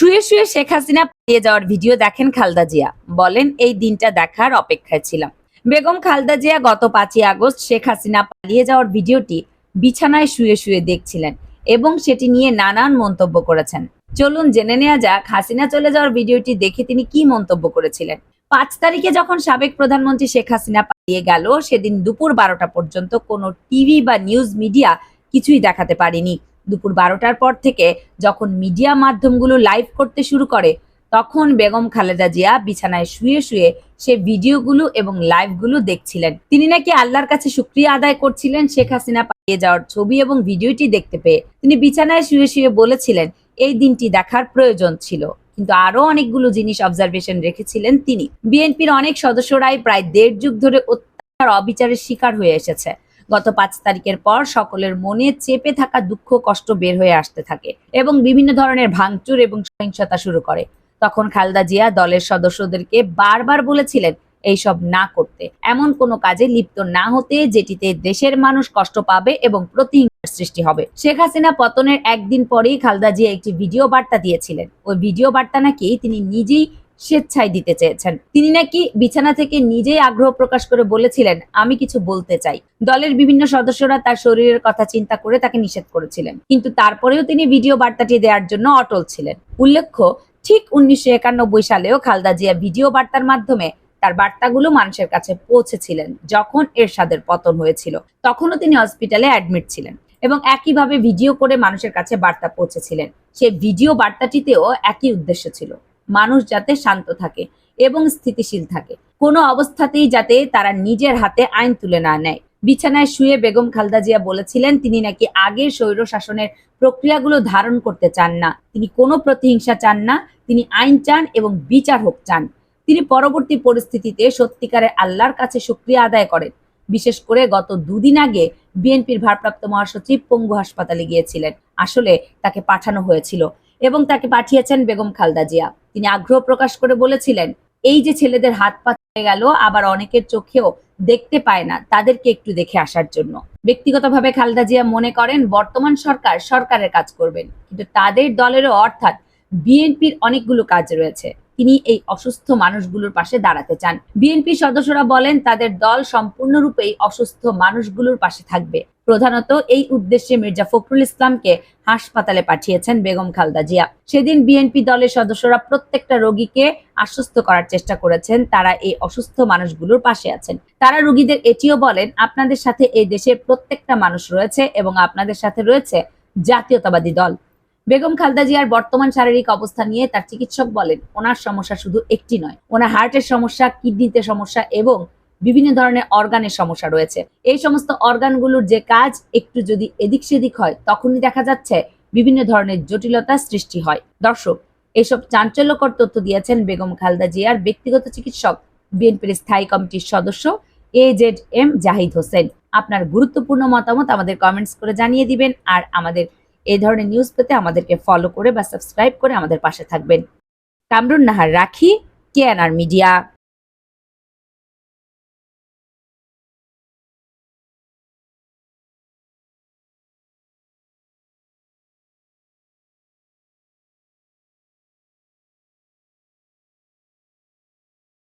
শুয়ে শুয়ে শেখ হাসিনা পালিয়ে যাওয়ার ভিডিও দেখেন খালদা জিয়া। বলেন, এই দিনটা দেখার অপেক্ষায় ছিলাম। বেগম খালদা জিয়া গত পাঁচই আগস্ট শেখ হাসিনা পালিয়ে যাওয়ার ভিডিওটি বিছানায় শুয়ে শুয়ে দেখছিলেন এবং সেটি নিয়ে নানান মন্তব্য করেছেন। চলুন জেনে নেওয়া যাক, হাসিনা চলে যাওয়ার ভিডিওটি দেখে তিনি কি মন্তব্য করেছিলেন। পাঁচ তারিখে যখন সাবেক প্রধানমন্ত্রী শেখ হাসিনা পালিয়ে গেল, সেদিন দুপুর বারোটা পর্যন্ত কোনো টিভি বা নিউজ মিডিয়া কিছুই দেখাতে পারেনি। দুপুর বারোটার পর থেকে যখন মিডিয়া মাধ্যমগুলো লাইভ করতে শুরু করে, তখন বেগম খালেদা জিয়া বিছানায় শুয়ে শুয়ে সে ভিডিওগুলো এবং লাইভগুলো দেখছিলেন। তিনি নাকি আল্লাহর কাছে শুক্রিয়া আদায় করছিলেন শেখ হাসিনা পালিয়ে যাওয়ার ছবি এবং ভিডিওটি দেখতে পেয়ে। তিনি বিছানায় শুয়ে শুয়ে বলেছিলেন, এই দিনটি দেখার প্রয়োজন ছিল। কিন্তু আরও অনেকগুলো জিনিস অবজারভেশন রেখেছিলেন তিনি। বিএনপির অনেক সদস্যরাই প্রায় দেড় যুগ ধরে অত্যাচার, অবিচারের শিকার হয়ে এসেছে। গত পাঁচ তারিখের পর সকলের মনে চেপে থাকা দুঃখ, কষ্ট বের হয়ে আসতে থাকে এবং বিভিন্ন ধরনের ভাঙচুর এবং সহিংসতা শুরু করে। তখন খালদা জিয়া দলের সদস্যদেরকে বারবার বলেছিলেন এইসব না করতে। এমন কোনো কাজে লিপ্ত না হতে, যেটিতে দেশের মানুষ কষ্ট পাবে এবং প্রতিহিংসার সৃষ্টি হবে। শেখ হাসিনা পতনের একদিন পরেই খালদা জিয়া একটি ভিডিও বার্তা দিয়েছিলেন। ওই ভিডিও বার্তা নাকি তিনি নিজেই স্বেচ্ছায় দিতে চেয়েছেন। তিনি নাকি বিছানা থেকে নিজেই আগ্রহ প্রকাশ করে বলেছিলেন, আমি কিছু বলতে চাই। দলের বিভিন্ন সদস্যরা তার শরীরের কথা চিন্তা করে তাকে নিষেধ করেছিলেন। কিন্তু তারপরেও তিনি ভিডিও বার্তাটি দেওয়ার জন্য অটল ছিলেন। উল্লেখ্য, ঠিক উনিশশো একানব্বই সালেও খালদা জিয়া ভিডিও বার্তার মাধ্যমে তার বার্তাগুলো মানুষের কাছে পৌঁছেছিলেন, যখন এরশাদের পতন হয়েছিল। তখনও তিনি হসপিটালে অ্যাডমিট ছিলেন এবং একইভাবে ভিডিও করে মানুষের কাছে বার্তা পৌঁছেছিলেন। সে ভিডিও বার্তাটিতেও একই উদ্দেশ্য ছিল। মানুষ যাতে শান্ত থাকে এবং স্থিতিশীল থাকে। কোনো অবস্থাতেই যাতে তারা নিজের হাতে আইন তুলে না নেয়। বিছানায় শুয়ে বেগম খালদা জিয়া বলেছিলেন, তিনি নাকি আগে স্বৈর শাসনের প্রক্রিয়াগুলো ধারণ করতে চান না। তিনি কোনো প্রতিহিংসা চান না। তিনি আইন চান এবং বিচার হোক চান। তিনি পরবর্তী পরিস্থিতিতে সত্যিকারের আল্লাহর কাছে শুক্রিয়া আদায় করেন। বিশেষ করে গত দুদিন আগে বিএনপির ভারপ্রাপ্ত মহাসচিব পঙ্গু হাসপাতালে গিয়েছিলেন। আসলে তাকে পাঠানো হয়েছিল এবং তাকে পাঠিয়েছেন বেগম খালদা জিয়া। তিনি আগ্রহ প্রকাশ করে বলেছিলেন, এই যে ছেলেদের হাত পা চলে গেল, আবার অনেকের চোখেও দেখতে পায় না তাদেরকে একটু দেখে আসার জন্য। ব্যক্তিগতভাবে খালেদা জিয়া মনে করেন, বর্তমান সরকার সরকারের কাজ করবেন, কিন্তু তাদের দলেরও অর্থাৎ বিএনপির অনেকগুলো কাজ রয়েছে। তিনি এই অসুস্থ মানুষগুলোর পাশে দাঁড়াতে চান। বিএনপি সদস্যরা বলেন, তাদের দল সম্পূর্ণরূপেই অসুস্থ মানুষগুলোর পাশে থাকবে। প্রধানত এই উদ্দেশ্যে মির্জা ফখরুল ইসলামকে হাসপাতালে পাঠিয়েছেন বেগম খালদা জিয়া। সেদিন বিএনপি দলের সদস্যরা প্রত্যেকটা রোগীকে আশ্বস্ত করার চেষ্টা করেছেন, তারা এই অসুস্থ মানুষগুলোর পাশে আছেন। তারা রোগীদের এটিও বলেন, আপনাদের সাথে এই দেশের প্রত্যেকটা মানুষ রয়েছে এবং আপনাদের সাথে রয়েছে জাতীয়তাবাদী দল। বেগম খালদা জিয়ার বর্তমান শারীরিক অবস্থা নিয়ে তার চিকিৎসক বলেন, ওনার সমস্যা শুধু একটি নয়, ওনার হার্টের সমস্যা, কিডনিতে সমস্যা এবং বিভিন্ন ধরনের অর্গানের সমস্যা রয়েছে। এই সমস্ত অর্গানগুলোর যে কাজ একটু যদি এদিক সেদিক হয়, তখনই দেখা যাচ্ছে বিভিন্ন ধরনের জটিলতা সৃষ্টি হয়। দর্শক, এসব চাঞ্চল্যকর তথ্য দিয়েছেন বেগম খালদা জিয়ার ব্যক্তিগত চিকিৎসক বিএনপির স্থায়ী কমিটির সদস্য A Z M Zahid Hossain. আপনার গুরুত্বপূর্ণ মতামত আমাদের কমেন্টস করে জানিয়ে দিবেন, আর আমাদের এই ধরনের নিউজ পেতে আমাদেরকে ফলো করে বা সাবস্ক্রাইব করে আমাদের পাশে থাকবেন। কামরুন নাহার রাখি কেএনআর মিডিয়া